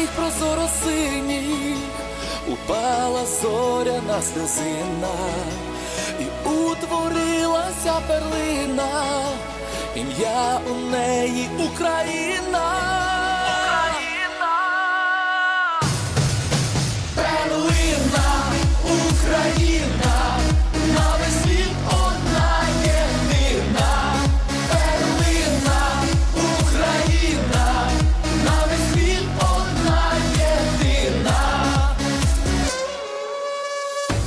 своїх прозоро синіх упала зоряна стезина, і утворилася перлина, ім'я у неї Україна.